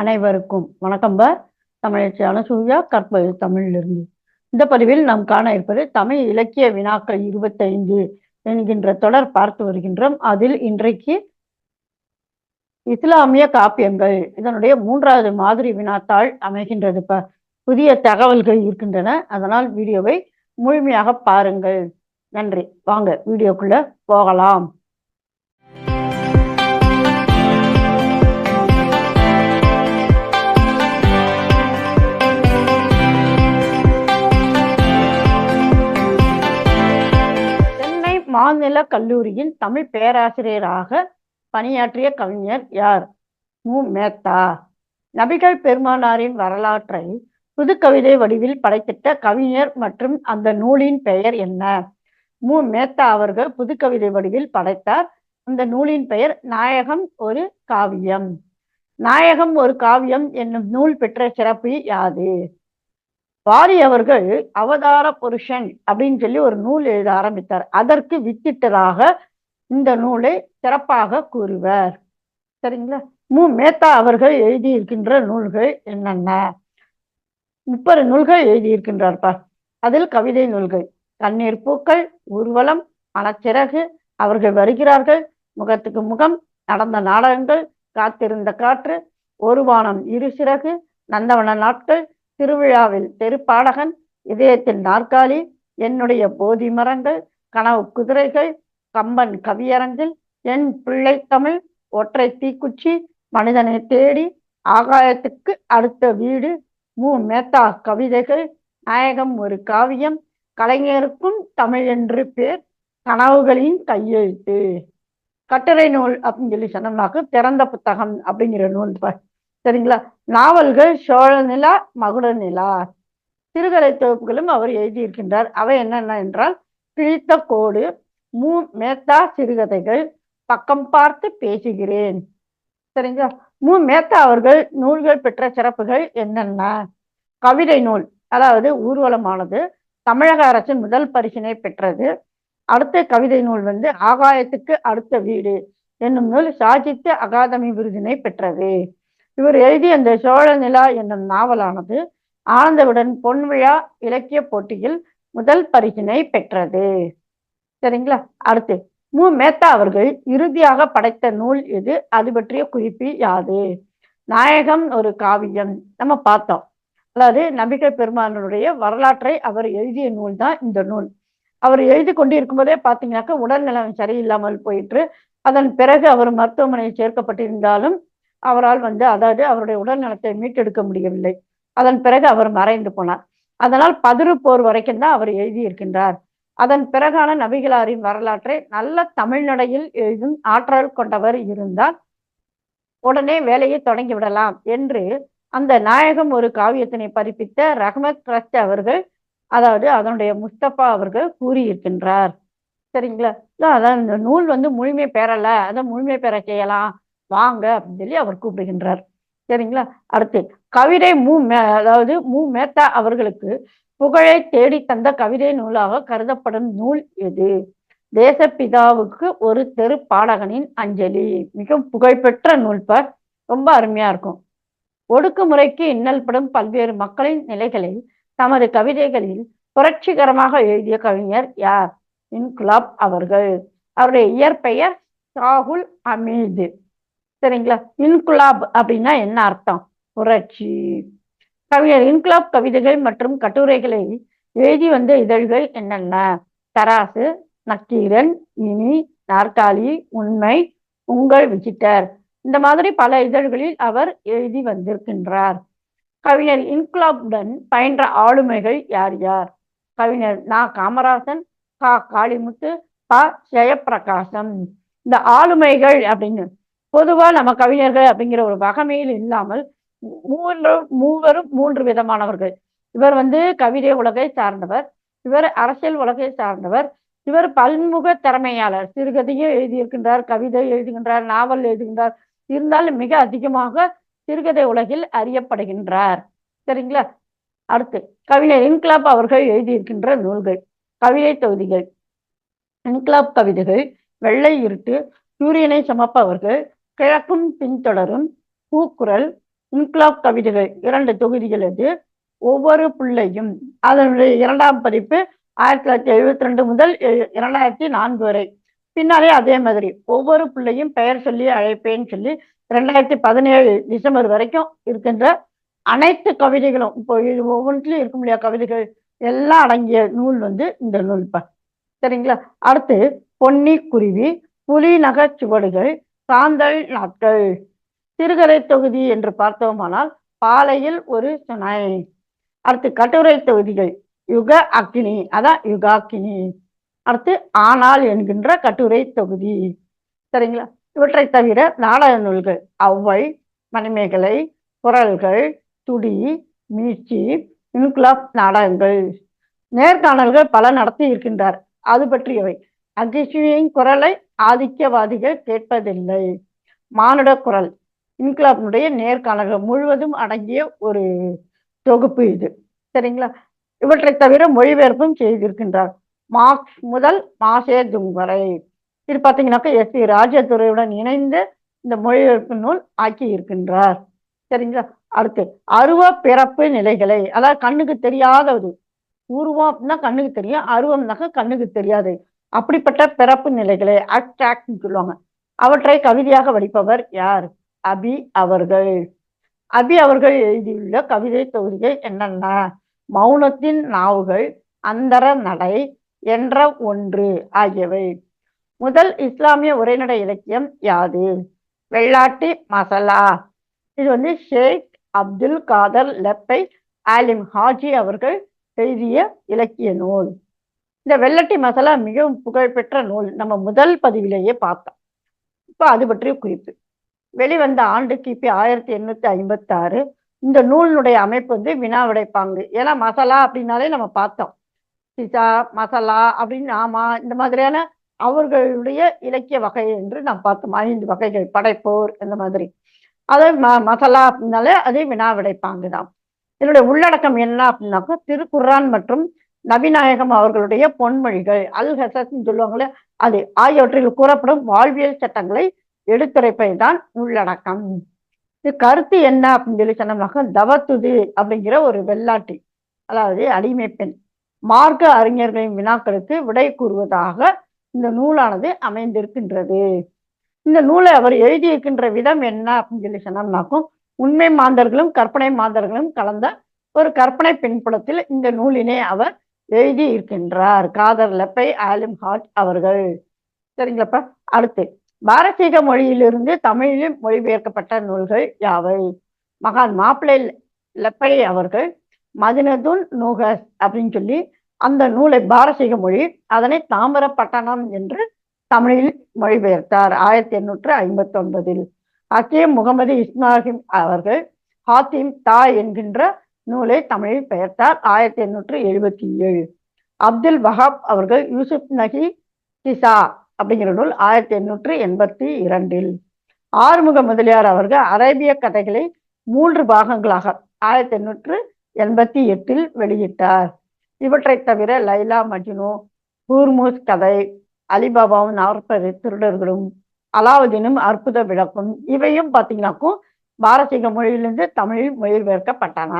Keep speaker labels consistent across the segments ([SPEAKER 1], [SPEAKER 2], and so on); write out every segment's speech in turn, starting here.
[SPEAKER 1] அனைவருக்கும் வணக்கம் பா. தமிழச்சி அனசூயா கற்பது தமிழிலிருந்து. இந்த பதிவில் நாம் காண இருப்பது தமிழ் இலக்கிய வினாக்கள் இருபத்தைந்து என்கின்ற தொடர் பார்த்து வருகின்றோம். அதில் இன்றைக்கு இஸ்லாமிய காப்பியங்கள் இதனுடைய மூன்றாவது மாதிரி வினாத்தாள் அமைகின்றது ப. புதிய தகவல்கள் இருக்கின்றன. அதனால் வீடியோவை முழுமையாக பாருங்கள். நன்றி. வாங்க வீடியோக்குள்ள போகலாம். மாநில கல்லூரியின் தமிழ் பேராசிரியராக பணியாற்றிய கவிஞர் யார்? மு. மேத்தா. நபிகள் பெருமானாரின் வரலாற்றை புதுக்கவிதை வடிவில் படைத்திட்ட கவிஞர் மற்றும் அந்த நூலின் பெயர் என்ன? மு. மேத்தா அவர்கள் புதுக்கவிதை வடிவில் படைத்தார். அந்த நூலின் பெயர் நாயகம் ஒரு காவியம். நாயகம் ஒரு காவியம் என்னும் நூல் பெற்ற சிறப்பு யாது? பாரி அவர்கள் அவதார புருஷன் அப்படின்னு சொல்லி ஒரு நூல் எழுத ஆரம்பித்தார். அதற்கு வித்திட்டதாக இந்த நூலை சிறப்பாக கூறுவர். சரிங்களா? மு. மேத்தா அவர்கள் எழுதியிருக்கின்ற நூல்கள் என்னென்ன? முப்பது நூல்கள் எழுதியிருக்கின்றார்ப்பா. அதில் கவிதை நூல்கள். கண்ணீர் பூக்கள் ஊர்வலம் மனச்சிறகு அவர்கள் வருகிறார்கள் முகத்துக்கு முகம் நடந்த நாடகங்கள் காத்திருந்த காற்று ஒரு வானம் இரு சிறகு நந்தவன நாட்கள் திருவிழாவில் தெருப்பாடகன் இதயத்தில் நாற்காலி என்னுடைய போதி மரங்கள் கனவு குதிரைகள் கம்பன் கவியரங்கில் என் பிள்ளை தமிழ் ஒற்றை தீக்குச்சி மனிதனை தேடி ஆகாயத்துக்கு அடுத்த வீடு மு மேத்தா கவிதைகள் நாயகம் ஒரு காவியம் கலைஞருக்கும் தமிழ் என்று பேர் கனவுகளின் கையெழுத்து. கட்டுரை நூல் அப்படின்னு சொல்லி சொன்னோம்னாக்க திறந்த புத்தகம் அப்படிங்கிற நூல் சரிங்களா? நாவல்கள் சோழ நிலா மகுட நிலா. சிறுகதை தொகுப்புகளும் அவர் எழுதியிருக்கின்றார். அவை என்னென்ன என்றால் கிழித்த கோடு மு மேத்தா சிறுகதைகள் பக்கம் பார்த்து பேசுகிறேன். சரிங்களா? மு மேத்தா அவர்கள் நூல்கள் பெற்ற சிறப்புகள் என்னென்ன? கவிதை நூல் அதாவது ஊர்வலமானது தமிழக அரசின் முதல் பரிசினை பெற்றது. அடுத்த கவிதை நூல் வந்து ஆகாயத்துக்கு அடுத்த வீடு என்னும் நூல் சாகித்ய அகாதமி விருதினை பெற்றது. இவர் எழுதிய அந்த சோழ நிலா என்னும் நாவலானது ஆனந்தவுடன் பொன்விழா இலக்கிய போட்டியில் முதல் பரிசினை பெற்றது. சரிங்களா? அடுத்து மு. மேத்தா அவர்கள் இறுதியாக படைத்த நூல் எது? அது பற்றிய குறிப்பு யாது? நாயகம் ஒரு காவியம். நம்ம பார்த்தோம். அதாவது நம்பிக்கை பெருமானனுடைய வரலாற்றை அவர் எழுதிய நூல் தான் இந்த நூல். அவர் எழுதி கொண்டு இருக்கும்போதே பார்த்தீங்கன்னாக்கா உடல்நலம் சரியில்லாமல் போயிட்டு அதன் பிறகு அவர் மருத்துவமனையில் சேர்க்கப்பட்டிருந்தாலும் அவரால் வந்து அதாவது அவருடைய உடல் நலத்தை மீட்டெடுக்க முடியவில்லை. அதன் பிறகு அவர் மறைந்து போனார். அதனால் பதிரு போர் வரைக்கும் தான் அவர் எழுதியிருக்கின்றார். அதன் பிறகான நபிகளாரின் வரலாற்றை நல்ல தமிழ்நடையில் எழுதும் ஆற்றல் கொண்டவர் இருந்தால் உடனே வேலையை தொடங்கி விடலாம் என்று அந்த நாயகம் ஒரு காவியத்தினை பதிப்பித்த ரஹ்மத் கிரஸ்ட் அவர்கள் அதாவது அதனுடைய முஸ்தபா அவர்கள் கூறியிருக்கின்றார். சரிங்களா? அதான் இந்த நூல் வந்து முழுமை பெறல அதை முழுமை பெற செய்யலாம் வாங்க அப்படின்னு சொல்லி அவர் கூப்பிடுகின்றார். சரிங்களா? அடுத்து கவிதை மு மே அதாவது மு. மேத்தா அவர்களுக்கு புகழை தேடி தந்த கவிதை நூலாக கருதப்படும் நூல் எது? தேசப்பிதாவுக்கு ஒரு தெரு பாடகனின் அஞ்சலி. மிக புகழ்பெற்ற நூல் நூல்பர் ரொம்ப அருமையா இருக்கும். ஒடுக்குமுறைக்கு இன்னல்படும் பல்வேறு மக்களின் நிலைகளை தமது கவிதைகளில் புரட்சிகரமாக எழுதிய கவிஞர் யார்? இன்குலாப் அவர்கள். அவருடைய இயற்பெயர் சாகுல் அமீது. சரிங்களா? இன்குலாப் அப்படின்னா என்ன அர்த்தம்? புரட்சி. கவிஞர் இன்குலாப் கவிதைகள் மற்றும் கட்டுரைகளை எழுதி வந்த இதழ்கள் என்னென்ன? தராசு நக்கீரன் இனி நாற்காலி உண்மை உங்கள் விசிட்டர். இந்த மாதிரி பல இதழ்களில் அவர் எழுதி வந்திருக்கின்றார். கவிஞர் இன்குலாப்புடன் பயின்ற ஆளுமைகள் யார் யார்? கவிஞர் நா. காமராசன் கா. காளிமுத்து ப. ஜெயப்பிரகாசம். இந்த ஆளுமைகள் அப்படின்னு பொதுவா நம்ம கவிஞர்கள் அப்படிங்கிற ஒரு வகமையில் இல்லாமல் மூன்று மூவரும் மூன்று விதமானவர்கள். இவர் வந்து கவிதை உலகை சார்ந்தவர் இவர் அரசியல் உலகை சார்ந்தவர் இவர் பல்முக திறமையாளர். சிறுகதையும் எழுதியிருக்கின்றார் கவிதை எழுதுகின்றார் நாவல் எழுதுகின்றார். இருந்தாலும் மிக அதிகமாக சிறுகதை உலகில் அறியப்படுகின்றார். சரிங்களா? அடுத்து கவிஞர் இன்கிலாப் அவர்கள் எழுதியிருக்கின்ற நூல்கள் கவிதை தொகுதிகள். இன்கிலாப் கவிதைகள் வெள்ளை இருட்டு சூரியனை சமப்பவர்கள் கிழக்கும் பின்தொடரும் பூக்குரல் இன்குலாப் கவிதைகள் இரண்டு தொகுதிகள் இது. ஒவ்வொரு பிள்ளையும் அதனுடைய இரண்டாம் பதிப்பு ஆயிரத்தி தொள்ளாயிரத்தி எழுபத்தி ரெண்டு முதல் இரண்டாயிரத்தி நான்கு வரை. பின்னாலே அதே மாதிரி ஒவ்வொரு பிள்ளையும் பெயர் சொல்லி அழைப்பேன்னு சொல்லி ரெண்டாயிரத்தி பதினேழு டிசம்பர் வரைக்கும் இருக்கின்ற அனைத்து கவிதைகளும் இப்போ இது ஒவ்வொன்றிலும் இருக்க முடியாத கவிதைகள்? எல்லாம் அடங்கிய நூல் வந்து இந்த நூல்பா சரிங்களா? அடுத்து பொன்னி குருவி புலி நகச்சுவடுகள் சாந்தல் நாட்கள். சிறுகதை தொகுதி என்று பார்த்தோமானால் பாலையில் ஒரு சுனை. அடுத்து கட்டுரை தொகுதிகள் யுக அக்கினி அதான் யுகாக்கினி. அடுத்து ஆனால் என்கின்ற கட்டுரை தொகுதி. சரிங்களா? இவற்றை தவிர நாடக நூல்கள் ஒளவை மணிமேகலை குரல்கள் துடி மீட்சி இன்குலாப் நாடகங்கள். நேர்காணல்கள் பல நடத்தி இருக்கின்றார். அது பற்றியவை. அகிஷியின் குரலை ஆதிக்கவாதிகள் கேட்பதில்லை. மானுட குரல். இன்குலாப்னுடைய நேர்காணல்கள் முழுவதும் அடங்கிய ஒரு தொகுப்பு இது. சரிங்களா? இவற்றை தவிர மொழிபெயர்ப்பும் செய்திருக்கின்றார். மார்க்ஸ் முதல் மாசே துங் வரை. இது பார்த்தீங்கன்னாக்கா எஸ் சி ராஜதுரையுடன் இணைந்து இந்த மொழிபெயர்ப்பு நூல் ஆக்கி இருக்கின்றார் சரிங்களா? அடுத்து அருவ பிறப்பு நிலைகளை. அதாவது கண்ணுக்கு தெரியாதது. உருவம் அப்படின்னா கண்ணுக்கு தெரியும். அருவம்னாக்கா கண்ணுக்கு தெரியாது. அப்படிப்பட்ட பிறப்பு நிலைகளை அட்ராக்ட்னு சொல்லுவாங்க. அவற்றை கவிதையாக வடிப்பவர் யார்? அபி அவர்கள். அபி அவர்கள் எழுதியுள்ள கவிதை தொகுதிகள் என்னென்ன மௌனத்தின் நாவுகள் அந்தர நடை என்ற ஒன்று ஆகியவை. முதல் இஸ்லாமிய உரைநடை இலக்கியம் யாது? வெள்ளாட்டி மசாலா. இது வந்து ஷேக் அப்துல் காதர் லெப்பை ஆலிம் ஹாஜி அவர்கள் எழுதிய இலக்கிய நூல். இந்த வெள்ளட்டி மசாலா மிகவும் புகழ்பெற்ற நூல். நம்ம முதல் பதிவிலேயே பார்த்தோம். இப்போ அது பற்றிய குறிப்பு. வெளிவந்த ஆண்டு கிபி ஆயிரத்தி எண்ணூத்தி ஐம்பத்தி ஆறு இந்த நூலினுடைய அமைப்பு வந்து வினா விடைப்பாங்கு ஏன்னா மசாலா அப்படின்னாலே நம்ம பார்த்தோம். சிசா மசாலா அப்படின்னு ஆமா இந்த மாதிரியான அவர்களுடைய இலக்கிய வகை என்று நாம் பார்த்தோம். ஐந்து வகைகள் படைப்போர் இந்த மாதிரி. அதை ம மசாலா அப்படின்னாலே அது வினா விடைப்பாங்க தான் இதனுடைய உள்ளடக்கம் என்ன அப்படின்னாக்கா திருக்குர்ஆன் மற்றும் நபிநாயகம் அவர்களுடைய பொன்மொழிகள் அல் ஹசஸ்ன்னு சொல்லுவாங்களே அது ஆகியவற்றில் கூறப்படும் வாழ்வியல் சட்டங்களை எடுத்துரைப்பது தான் உள்ளடக்கம். இது கருத்து என்ன அப்படின்னு சொல்லி சொன்னோம்னாக்கா தவத்துது அப்படிங்கிற ஒரு வெள்ளாட்டி அதாவது அடிமை பெண். மார்க்க அறிஞர்களின் வினாக்களுக்கு விடை கூறுவதாக இந்த நூலானது அமைந்திருக்கின்றது. இந்த நூலை அவர் எழுதியிருக்கின்ற விதம் என்ன அப்படின்னு சொல்லி சொன்னோம்னாக்கும் உண்மை மாந்தர்களும் கற்பனை மாந்தர்களும் கலந்த ஒரு கற்பனை பின்புலத்தில் இந்த நூலினை அவர் எழுதி இருக்கின்றார். காதர் லெப்பை ஆலிம் ஹாட் அவர்கள். சரிங்களப்பா? அடுத்து பாரசீக மொழியிலிருந்து தமிழில் மொழிபெயர்க்கப்பட்ட நூல்கள் யாவை? மகான் மாப்பிள்ளை லெப்பை அவர்கள் மதினதுன் நூகஸ் அப்படின்னு சொல்லி அந்த நூலை பாரசீக மொழி அதனை தாமிரப்பட்டணம் என்று தமிழில் மொழிபெயர்த்தார். ஆயிரத்தி எண்ணூற்று ஐம்பத்தி ஒன்பதில் ஹக்கீம் முகமது இஸ்மாஹிம் அவர்கள் ஹாத்திம் தா என்கின்ற நூலை தமிழில் பெயர்த்தார் ஆயிரத்தி எண்ணூற்று எழுபத்தி ஏழு. அப்துல் வஹாப் அவர்கள் யூசுப் நகி திசா அப்படிங்கிற நூல் ஆயிரத்தி எண்ணூற்று எண்பத்தி இரண்டில். ஆறுமுக முதலியார் அவர்கள் அரேபிய கதைகளை மூன்று பாகங்களாக ஆயிரத்தி எண்ணூற்று எண்பத்தி எட்டில் வெளியிட்டார். இவற்றை தவிர லைலா மஜ்னு ஹூர்மூஸ் கதை அலிபாபாவும் நாற்பது திருடர்களும் அலாவுதீனும் அற்புத விளக்கும் இவையும் பார்த்தீங்கன்னாக்கும் பாரசீக மொழியிலிருந்து தமிழில் மொழிபெயர்க்கப்பட்டன.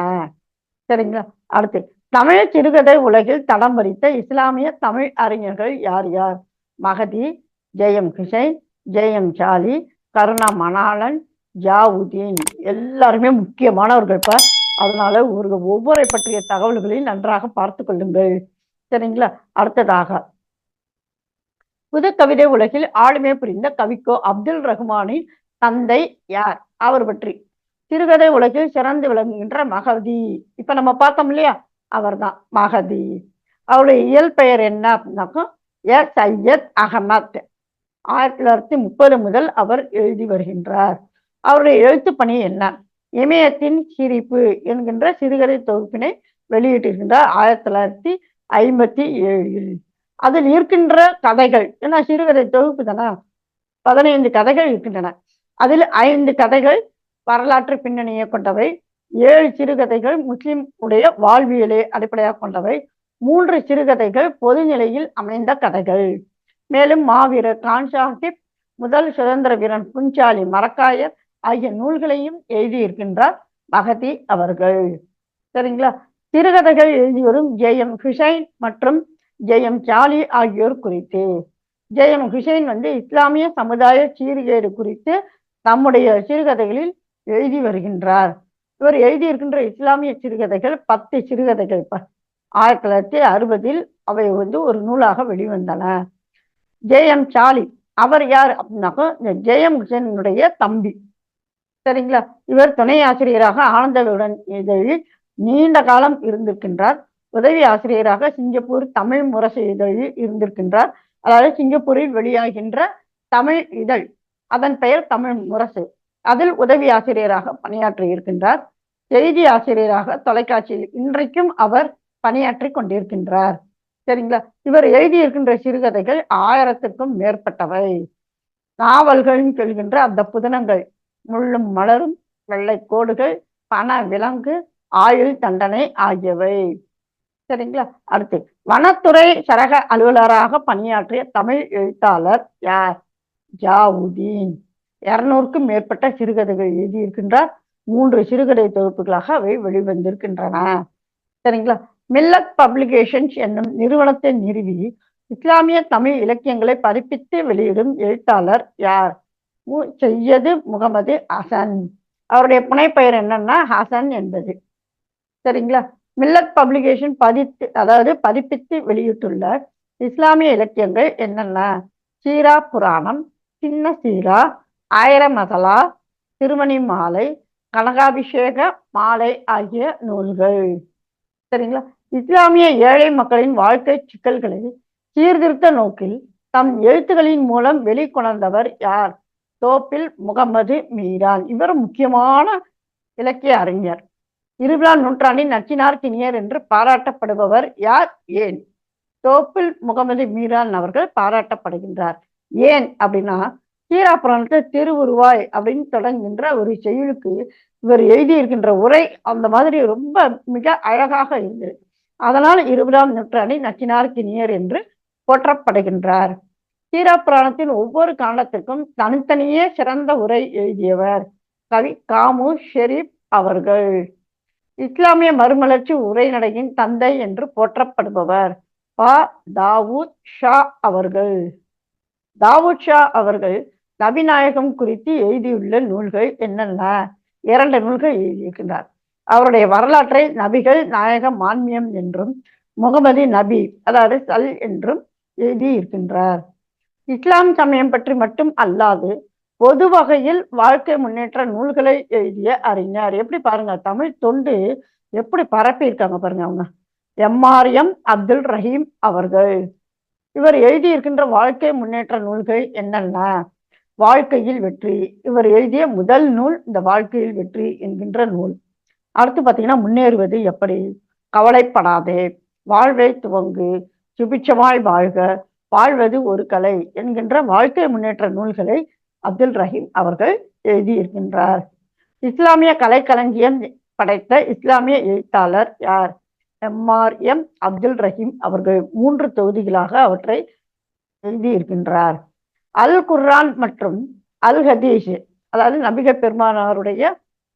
[SPEAKER 1] சரிங்களா? அடுத்து தமிழ் சிறுகதை உலகில் தடம் பதித்த இஸ்லாமிய தமிழ் அறிஞர்கள் யார் யார்? மகதி ஜெயம் ஹுசைன் ஜெயம் சாலி கருணா மணாளன் ஜாவுதீன். எல்லாருமே முக்கியமானவர்கள் இப்ப. அதனால ஒரு ஒவ்வொரு பற்றிய தகவல்களையும் நன்றாக பார்த்து கொள்ளுங்கள். சரிங்களா? அடுத்ததாக புது கவிதை உலகில் ஆளுமை புரிந்த கவிக்கோ அப்துல் ரஹ்மானின் தந்தை யார்? அவர் பற்றி. சிறுகதை உலகில் சிறந்து விளங்குகின்ற மகதி. இப்ப நம்ம பார்த்தோம் இல்லையா? அவர்தான் மகதி. அவருடைய இயல் பெயர் என்ன அப்படின்னாக்கா எஸ். சையத் அகமத். ஆயிரத்தி தொள்ளாயிரத்தி முப்பது முதல் அவர் எழுதி வருகின்றார். அவருடைய எழுத்து பணி என்ன? இமயத்தின் சிரிப்பு என்கின்ற சிறுகதை தொகுப்பினை வெளியிட்டிருக்கின்றார் ஆயிரத்தி தொள்ளாயிரத்தி ஐம்பத்தி ஏழில். அதில் இருக்கின்ற கதைகள் ஏன்னா சிறுகதை தொகுப்பு தானே? பதினைந்து கதைகள் இருக்கின்றன. அதில் ஐந்து கதைகள் வரலாற்று பின்னணியை கொண்டவை ஏழு சிறுகதைகள் முஸ்லிம் உடைய வாழ்வியலை அடிப்படையாக கொண்டவை மூன்று சிறுகதைகள் பொதுநிலையில் அமைந்த கதைகள். மேலும் மாவீரர் கான் சாஹிப் முதல் சுதந்திர வீரன் புஞ்சாலி மரக்காயர் ஆகிய நூல்களையும் எழுதியிருக்கின்றார் மகதி அவர்கள். சரிங்களா? சிறுகதைகள் எழுதி வரும் ஜே எம் ஹுசைன் மற்றும் ஜே எம் சாலி ஆகியோர் குறித்து. ஜே எம் ஹுசைன் வந்து இஸ்லாமிய சமுதாய சீர்கேடு குறித்து தம்முடைய சிறுகதைகளில் எழுதி வருகின்றார். இவர் எழுதியிருக்கின்ற இஸ்லாமிய சிறுகதைகள் பத்து சிறுகதைகள் ஆயிரத்தி தொள்ளாயிரத்தி அறுபதில் அவை வந்து ஒரு நூலாக வெளிவந்தன. ஜே எம் சாலி அவர் யார் அப்படின்னாக்கா இந்த ஜெயம் ஹுசேனுடைய தம்பி. சரிங்களா? இவர் துணை ஆசிரியராக ஆனந்தவுடன் இதழில் நீண்ட காலம் இருந்திருக்கின்றார். உதவி ஆசிரியராக சிங்கப்பூர் தமிழ் முரசு இதழில் இருந்திருக்கின்றார். அதாவது சிங்கப்பூரில் வெளியாகின்ற தமிழ் இதழ். அதன் பெயர் தமிழ் முரசு. அதில் உதவி ஆசிரியராக பணியாற்றி இருக்கின்றார். செய்தி ஆசிரியராக தொலைக்காட்சியில் இன்றைக்கும் அவர் பணியாற்றி கொண்டிருக்கின்றார். சரிங்களா? இவர் எழுதியிருக்கின்ற சிறுகதைகள் ஆயிரத்துக்கும் மேற்பட்டவை. நாவல்கள்னு சொல்கின்ற அந்த புதினங்கள் முள்ளும் மலரும் வெள்ளை கோடுகள் பண விலங்கு ஆயுள் தண்டனை ஆகியவை. சரிங்களா? அடுத்து வனத்துறை சரக அலுவலராக பணியாற்றிய தமிழ் எழுத்தாளர் யார்? ஜாவுதீன். இருநூறுக்கும் மேற்பட்ட சிறுகதைகள் எழுதியிருக்கின்றார். மூன்று சிறுகதை தொகுப்புகளாக அவை வெளிவந்திருக்கின்றன. சரிங்களா? மில்லத் பப்ளிகேஷன்ஸ் என்னும் நிறுவனத்தை நிறுவி இஸ்லாமிய தமிழ் இலக்கியங்களை பதிப்பித்து வெளியிடும் எழுத்தாளர் யார்? செய்யது முகமது ஹசன். அவருடைய புனைப்பெயர் என்னன்னா ஹசன் என்பது. சரிங்களா? மில்லத் பப்ளிகேஷன் பதித்து அதாவது பதிப்பித்து வெளியிட்டுள்ள இஸ்லாமிய இலக்கியங்கள் என்னென்ன? சீரா புராணம் சின்ன சீரா ஆயிரமகலா திருமணி மாலை கனகாபிஷேக மாலை ஆகிய நூல்கள். சரிங்களா? இஸ்லாமிய ஏழை மக்களின் வாழ்க்கை சிக்கல்களை சீர்திருத்த நோக்கில் தம் எழுத்துக்களின் மூலம் வெளிக்கொணர்ந்தவர் யார்? தோப்பில் முகமது மீரான். இவர் முக்கியமான இலக்கிய அறிஞர். இருபதாம் நூற்றாண்டின் நச்சினார் கிணியர் என்று பாராட்டப்படுபவர் யார்? ஏன்? தோப்பில் முகமது மீரான் அவர்கள் பாராட்டப்படுகின்றார். ஏன் அப்படின்னா சீரா திருவுருவாய் அப்படின்னு தொடங்குகின்ற ஒரு செயலுக்கு இவர் எழுதியிருக்கின்ற உரை அந்த மாதிரி ரொம்ப மிக அழகாக இருந்தது. அதனால் இருபதாம் நூற்றாண்டின் நச்சினார் என்று போற்றப்படுகின்றார். சீரா புராணத்தின் ஒவ்வொரு காண்டத்திற்கும் தனித்தனியே சிறந்த உரை எழுதியவர் கவி காமு ஷெரீப் அவர்கள். இஸ்லாமிய மறுமலர்ச்சி உரைநடையின் தந்தை என்று போற்றப்படுபவர் பா. தாவூத் ஷா அவர்கள். தாவூத் ஷா அவர்கள் நபிநாயகம் குறித்து எழுதியுள்ள நூல்கள் என்னென்ன? இரண்டு நூல்கள் எழுதியிருக்கின்றார். அவருடைய வரலாற்றை நபிகள் நாயக மான்மியம் என்றும் முகமது நபி அதாவது சல் என்றும் எழுதி இருக்கின்றார் இஸ்லாம் சமயம் பற்றி மட்டும் அல்லாது பொது வகையில் வாழ்க்கை முன்னேற்ற நூல்களை எழுதிய அறிஞர். எப்படி பாருங்க தமிழ் தொண்டு எப்படி பரப்பி இருக்காங்க பாருங்க அவங்க. எம்ஆர்எம் அப்துல் ரஹீம் அவர்கள். இவர் எழுதியிருக்கின்ற வாழ்க்கை முன்னேற்ற நூல்கள் என்னென்ன? வாழ்க்கையில் வெற்றி. இவர் எழுதிய முதல் நூல் இந்த வாழ்க்கையில் வெற்றி என்கின்ற நூல். அடுத்து பார்த்தீங்கன்னா முன்னேறுவது எப்படி? கவலைப்படாதே. வாழ்வை துவங்கு. சுபிச்சமாய் வாழ்க. வாழ்வது ஒரு கலை என்கின்ற வாழ்க்கை முன்னேற்ற நூல்களை அப்துல் ரஹீம் அவர்கள் எழுதியிருக்கின்றார். இஸ்லாமிய கலைக்களஞ்சியம் படைத்த இஸ்லாமிய எழுத்தாளர் யார்? எம்ஆர்எம் அப்துல் ரஹீம் அவர்கள் மூன்று தொகுதிகளாக அவற்றை எழுதியிருக்கின்றார். அல் குர்ரான் மற்றும் அல் ஹதீஸ் அதாவது நபிக பெருமானாருடைய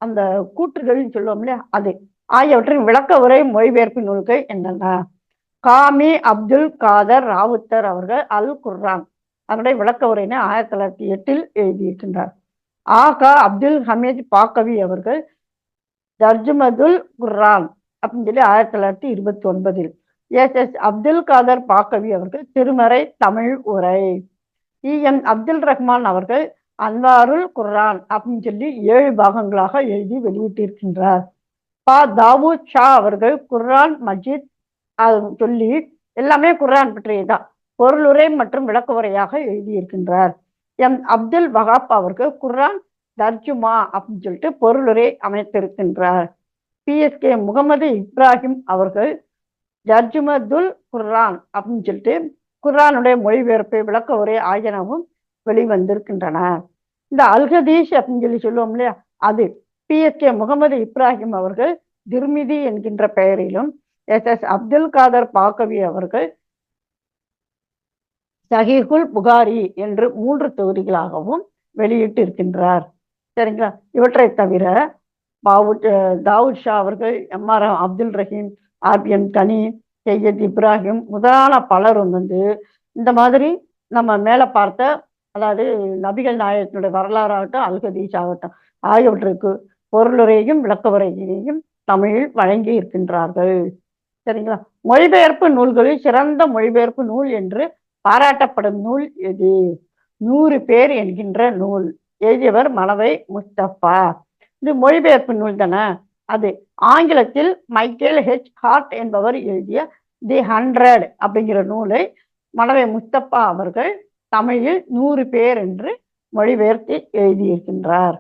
[SPEAKER 1] அந்த கூற்றுகள்னு சொல்லுவோம் இல்லையா அது. ஆகியவற்றின் விளக்க உரை மொழிபெயர்ப்பு நூல்கள் என்னென்ன? காமி அப்துல் காதர் ராவுத்தர் அவர்கள் அல் குர்ரான் அதனுடைய விளக்க உரையினை ஆயிரத்தி தொள்ளாயிரத்தி எட்டில் எழுதியிருக்கின்றார். ஆகா அப்துல் ஹமீத் பாக்கவி அவர்கள் தர்ஜுமதுல் குர்ரான் அப்படின்னு சொல்லி ஆயிரத்தி தொள்ளாயிரத்தி இருபத்தி ஒன்பதில். எஸ் எஸ் அப்துல் காதர் பாக்கவி அவர்கள் திருமறை தமிழ் உரை. இ. எம் அப்துல் ரஹ்மான் அவர்கள் அன்வாருல் குர்ரான் அப்படின்னு சொல்லி ஏழு பாகங்களாக எழுதி வெளியிட்டிருக்கின்றார். பா. தாவூத் ஷா அவர்கள் குர்ரான் மஜித் சொல்லி எல்லாமே குர்ரான் பற்றியதான் பொருளுரை மற்றும் விளக்க உரையாக எழுதியிருக்கின்றார். எம். அப்துல் வகாப் அவர்கள் குர்ரான் தர்ஜுமா அப்படின்னு சொல்லிட்டு பொருளுரை அமைத்திருக்கின்றார். பிஎஸ்கே முகமது இப்ராஹிம் அவர்கள் ஜர்ஜுமதுல் குர்ரான் அப்படின்னு சொல்லிட்டு குரானுடைய மொழிபெயர்ப்பு விளக்க உரை ஆகியனவும் வெளிவந்திருக்கின்றன. இந்த அல்கதீஷ் அப்படின்னு சொல்லி சொல்லுவோம் இல்லையா? அது பிஎஸ்கே முகமது இப்ராஹிம் அவர்கள் திருமிதி என்கின்ற பெயரிலும் எஸ். எஸ். அப்துல் காதர் பாக்கவி அவர்கள் சஹீகுல் புகாரி என்று மூன்று தொகுதிகளாகவும் வெளியிட்டு இருக்கின்றார் சரிங்களா? இவற்றை தவிர பாவுட் தாவூத் ஷா அவர்கள் எம்ஆர் அப்துல் ரஹீம் ஆர்பிஎன் கனி செய்யத் இப்ராஹிம் முதலான பலரும் வந்து இந்த மாதிரி நம்ம மேலே பார்த்த அதாவது நபிகள் நாயகத்தினுடைய வரலாறாகட்டும் அல்கதீஸ் ஆகட்டும் ஆகியவற்றுக்கு பொருளுரையும் விளக்கவுரையையும் தமிழில் வழங்கி இருக்கின்றார்கள். சரிங்களா? மொழிபெயர்ப்பு நூல்களில் சிறந்த மொழிபெயர்ப்பு நூல் என்று பாராட்டப்படும் நூல் எது? நூறு பேர் என்கின்ற நூல். எழுதியவர் மனவை முஸ்தபா. இது மொழிபெயர்ப்பு நூல் தானே? அது ஆங்கிலத்தில் மைக்கேல் ஹெச் ஹார்ட் என்பவர் எழுதிய தி ஹண்ட்ரட் அப்படிங்கிற நூலை மணவை முத்தப்பா அவர்கள் தமிழில் நூறு பேர் என்று மொழிபெயர்த்து எழுதியிருக்கின்றார்.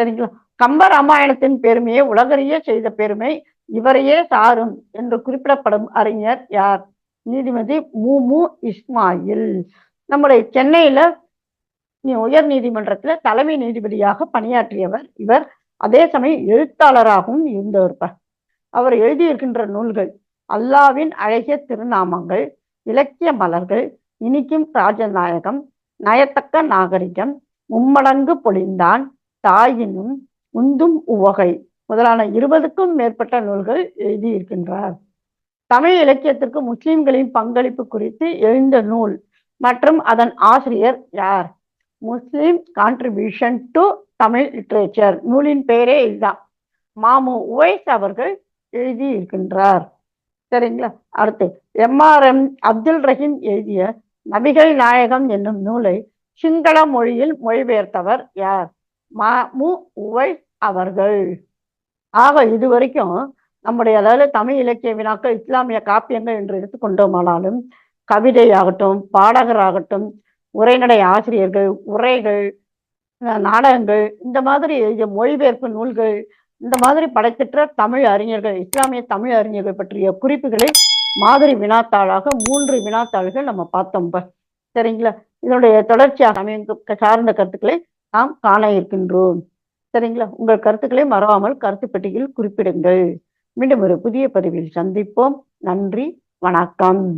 [SPEAKER 1] சரிங்களா? கம்ப ராமாயணத்தின் பெருமையை உலகறிய செய்த பெருமை இவரையே சாரும் என்று குறிப்பிடப்படும் அறிஞர் யார்? நீதிபதி மு. மு. இஸ்மாயில். நம்முடைய சென்னையில நீ- உயர் நீதிமன்றத்துல தலைமை நீதிபதியாக பணியாற்றியவர் இவர் அதே சமயம் எழுத்தாளராகவும் இருந்தவர் அவர் எழுதியிருக்கின்ற நூல்கள் அல்லாவின் அழகிய திருநாமங்கள் இலக்கிய மலர்கள் இனிக்கும் ராஜநாயகம் நயத்தக்க நாகரிகம் மும்மடங்கு பொழிந்தான் தாயினும் உந்தும் உவகை முதலான இருபதுக்கும் மேற்பட்ட நூல்கள் எழுதியிருக்கின்றார். தமிழ் இலக்கியத்திற்கு முஸ்லிம்களின் பங்களிப்பு குறித்து எழுந்த நூல் மற்றும் அதன் ஆசிரியர் யார்? Muslim contribution to Tamil literature. நூலின் பெயரே இதுதான். மாமு உவைஸ் அவர்கள் எழுதி இருக்கின்றார் சரிங்களா? அடுத்து எம்ஆர்எம் அப்துல் ரஹீம் எழுதிய நபிகள் நாயகம் என்னும் நூலை சிங்கள மொழியில் மொழிபெயர்த்தவர் யார்? மா மு உவைஸ் அவர்கள். ஆக இதுவரைக்கும் நம்முடைய அதாவது தமிழ் இலக்கிய வினாக்கள் இஸ்லாமிய காப்பியங்கள் என்று எடுத்துக்கொண்டோமானாலும் கவிதையாகட்டும் பாடகராகட்டும் உரைநடை ஆசிரியர்கள் உரைகள் நாடகங்கள் இந்த மாதிரி மொழிபெயர்ப்பு நூல்கள் இந்த மாதிரி படைத்திட்ட தமிழ் அறிஞர்கள் இஸ்லாமிய தமிழ் அறிஞர்கள் பற்றிய குறிப்புகளை மாதிரி வினாத்தாளாக மூன்று வினாத்தாள்கள் நம்ம பார்த்தோம் சரிங்களா? இதனுடைய தொடர்ச்சியாக அமைந்து சார்ந்த கருத்துக்களை நாம் காண இருக்கின்றோம். சரிங்களா? உங்கள் கருத்துக்களை மறவாமல் கருத்து பெட்டியில் குறிப்பிடுங்கள். மீண்டும் ஒரு புதிய பதிவில் சந்திப்போம். நன்றி வணக்கம்.